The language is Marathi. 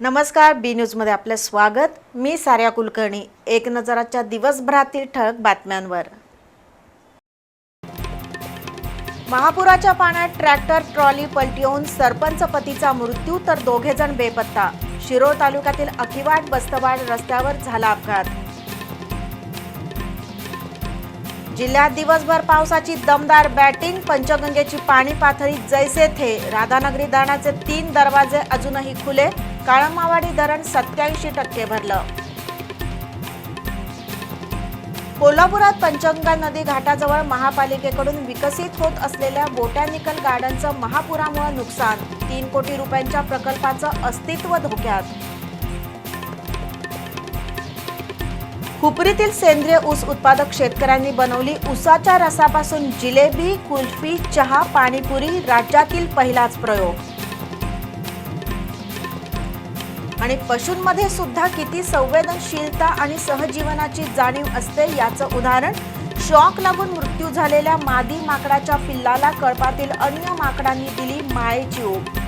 नमस्कार बी न्यूजमध्ये आपलं स्वागत. मी सार्या कुलकर्णी. एक नजराच्या दिवसभरातील ठळक बातम्यांवर. महापुराच्या पाण्यात ट्रॅक्टर ट्रॉली पलटी सरपंच पतीचा मृत्यू तर दोघे जण बेपत्ता. शिरोळ तालुक्यातील अखिवाट बस्तवाड रस्त्यावर झाला अपघात. जिल्ह्यात दिवसभर पावसाची दमदार बॅटिंग पंचगंगेची पाणी पातळी जैसे थे. राधानगरी धरणाचे तीन दरवाजे अजूनही खुले. काळमावाडी धरण सत्याऐंशी टक्के भरलं. कोल्हापुरात पंचगंगा नदी घाटाजवळ महापालिकेकडून विकसित होत असलेल्या बोटॅनिकल गार्डनचं महापुरामुळे नुकसान. तीन कोटी रुपयांच्या प्रकल्पाचं अस्तित्व धोक्यात. हुपरीतील सेंद्रिय ऊस उत्पादक शेतकऱ्यांनी बनवली ऊसाच्या रसापासून जिलेबी कुल्फी चहा पाणीपुरी राज्यातील पहिलाच प्रयोग. आणि पशूंमध्ये सुद्धा किती संवेदनशीलता आणि सहजीवनाची जाणीव असते याचं उदाहरण शॉक लागून मृत्यू झालेल्या मादी माकडाच्या पिल्लाला कळपातील अन्य माकडांनी दिली मायेची ओप